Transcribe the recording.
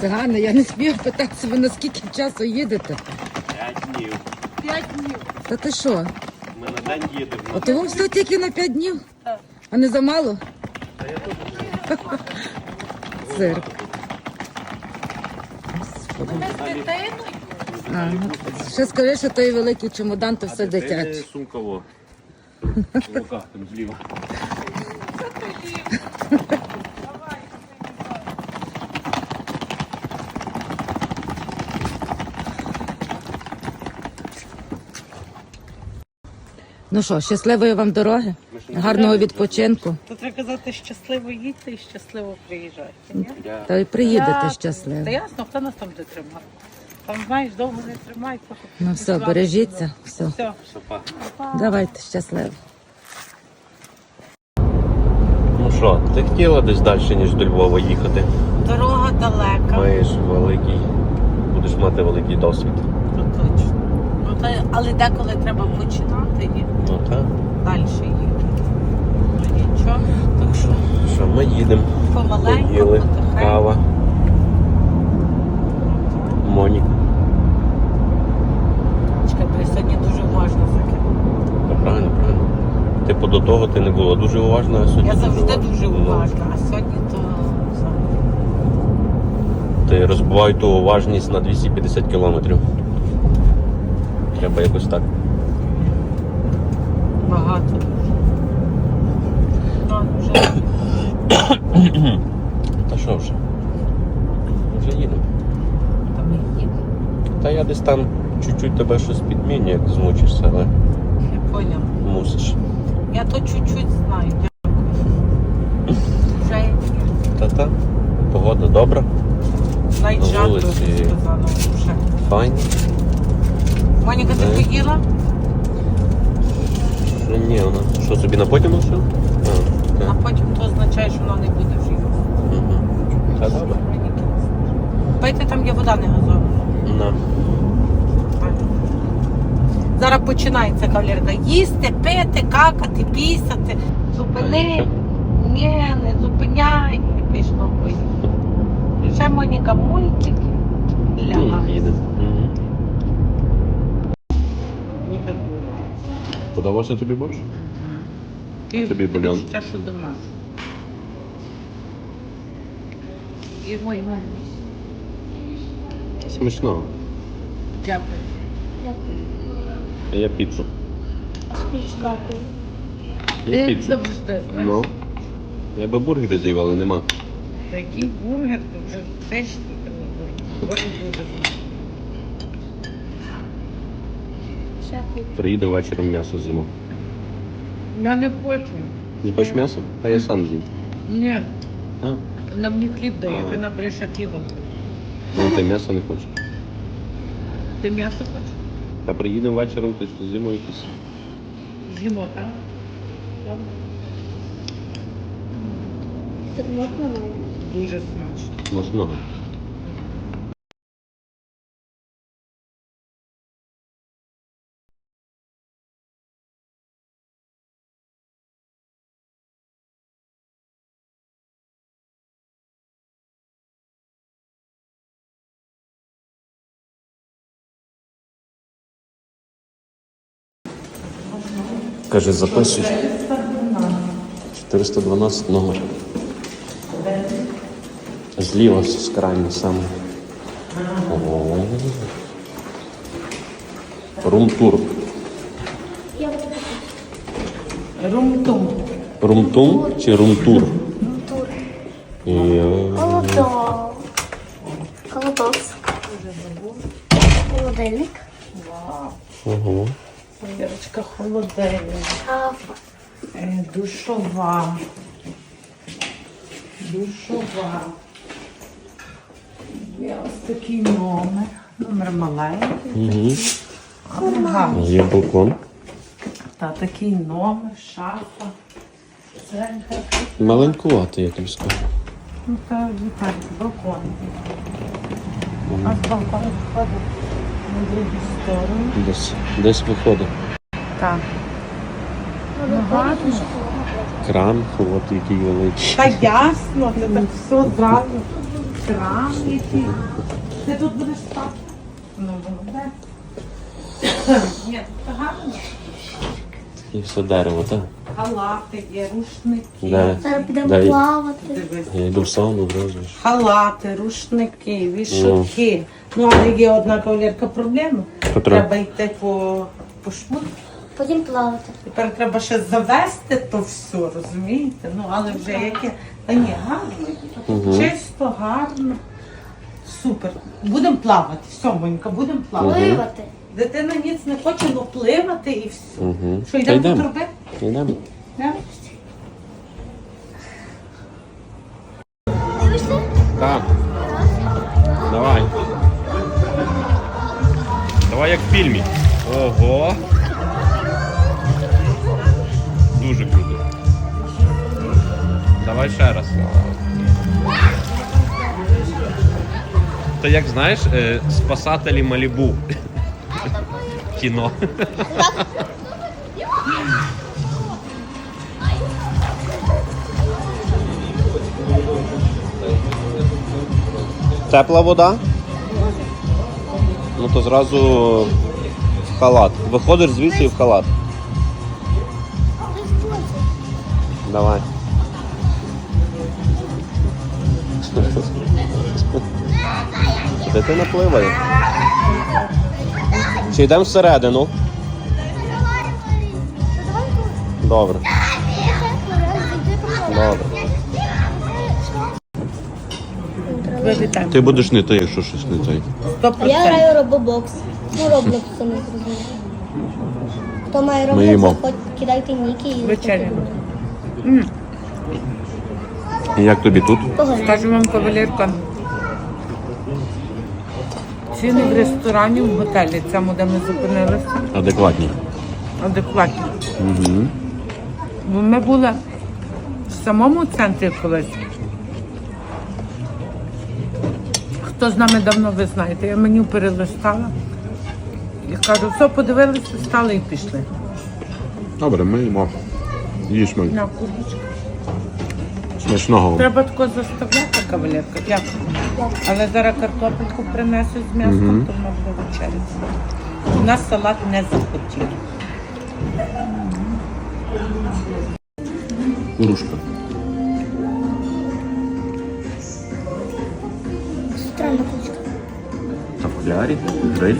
Цигане, я не смію питатися, ви наскільки часу їдете? П'ять днів. П'ять днів. Та ти що? Ми на день їдемо. От вам все тільки на 5 днів? А не замало? Цирк. Господи. Ми з дитиною. А, ну, ще скажи, що той великий чемодан, то все дитяче. Сумково. В руках там зліва. Ну що, щасливої вам дороги, гарного відпочинку. То треба казати, щасливо їдьте і щасливо приїжджайте. ні? Та й приїдете Та щасливо. ясно, хто нас там буде тримати? Там, знаєш, довго не тримають. поки Ну все, бережіться. Все. Все. сапа. Давайте щасливо. Ну що, ти хотіла десь далі, ніж до Львова їхати? Дорога далека. Маєш великий, будеш мати великий досвід. Ну, точно. Ну, та, але деколи треба починати і Ну так. далі їхати. Ну нічого. Так що, що ми їдемо. Помаленьку, Поїли, потихеньку. кава. Моніка. Сьогодні дуже уважно закинула. Та правильно, правильно. Типу до того ти не була дуже уважна, а сьогодні Я завжди дуже Ну, уважна, а сьогодні то. Ти розбивай ту уважність на 250 кілометрів. Треба якось так. багато. Вже Та що вже? Вже їдемо. там і їде. Та я десь там чуть-чуть тебе щось підміню, як змучишся, але Я поняла. мусиш. Я то чуть-чуть знаю. Дякую. Вже є. Та-та. Погода добра, навіть На жарко вулиці. сказано вже. файно. Моніка, ти поїла? Що ні, вона. Що собі на потім все? А, А так. потім то означає, що воно не буде вже. Угу. Та добре. Пийте там є вода не газована. На. Зараз починається кавалерка. Їсти, пити, какати, пісати. Зупини. Ні, не зупиняй. І пішло поїхало. Ще Моніка мультики. Лягай. Угу. Подавався тобі борщ? Тобі бульон. Ще що до нас. І мой мамі. Смішно. Дякую. А я піцу. Я піцу. Ну. Я би бургери з'їв, але нема. Такий бургер, то вже теж Дякую. Приїде вечором м'ясо з'їмо. Я не хочу. Не хочеш м'ясо? А я сам з'їм. Ні, А? нам мені хліб дає, ти набереш хлібом. Ну ти м'ясо не хочеш. Ти м'ясо хочеш? Та приїдемо вечором, то зимою з'їмо якісь. З'їмо, так? Тут можна має? Дуже смачно. Можного. Каже, записуй. 412 номер. Зліва з крайнього саме. О. Румтур. Румтум. Румтум чи румтур? Колодок. Колодос. Холодильник. Ого. Вірочка холодильник. Е, Душова. Душова. Є ось такий номер. Номер маленький. Угу. Ага. Є балкон. Та такий номер, шафа. Це Маленькуватий, я тобі скажу. ну, та вітаю, балкон. У нас балкон входить на другу сторону. Десь, десь виходить. Так. Ну, гарно. Кран, от який великий. Та ясно, ти так все зразу. Крам який. Ти тут будеш спати? Ну, молодець. Ні, це гарно. І все дерево, так? Халати є, рушники. Де? Зараз підемо Дай. плавати. Я йду в сауну одразу. ж. Халати, рушники, вішаки. Ну, але є одна кавалерка проблема. Треба йти по, по шмут. Потім плавати. Тепер треба ще завести то все, розумієте? Ну, але вже яке. Та ні, гарно. Чисто, гарно. Супер. Будемо плавати. Все, Монька, будемо плавати. Пливати. Дитина ніц не хоче, ну пливати і все. Угу. Що, йдемо до труби? Йдемо. Да? Дивишся? Так. Давай. Давай як в фільмі. Ого. Дуже круто. Давай ще раз. Це як знаєш, е, спасателі Малібу. Кіно. Тепла вода? Ну то зразу в халат. Виходиш звідси і в халат. Давай. Дитина пливає. Чи йдемо всередину? Добре. Добре. Ти будеш не той, якщо щось не той. Я граю робобокс. Ну, роблок це не зрозуміло. Хто має Ми їмо. заходь, кидайте ніки і Вечеря. І як тобі тут? Скажу вам, кавалерка. Ціни в ресторані, в готелі, цьому, де ми зупинилися, Адекватні. адекватні. Угу. Бо ми були в самому центрі колись. Хто з нами давно, ви знаєте, я меню перелистала. І кажу, все, подивилися, стали і пішли. Добре, ми їмо. Їж ми. На курочку. Смачного. Треба тако заставляти, кавалерка. Дякую. Але зараз картопельку принесуть з м'ясом, Мгм. то вона буде вечеряти. У нас салат не захотів. Курушка. Странна. На полярі, гриль.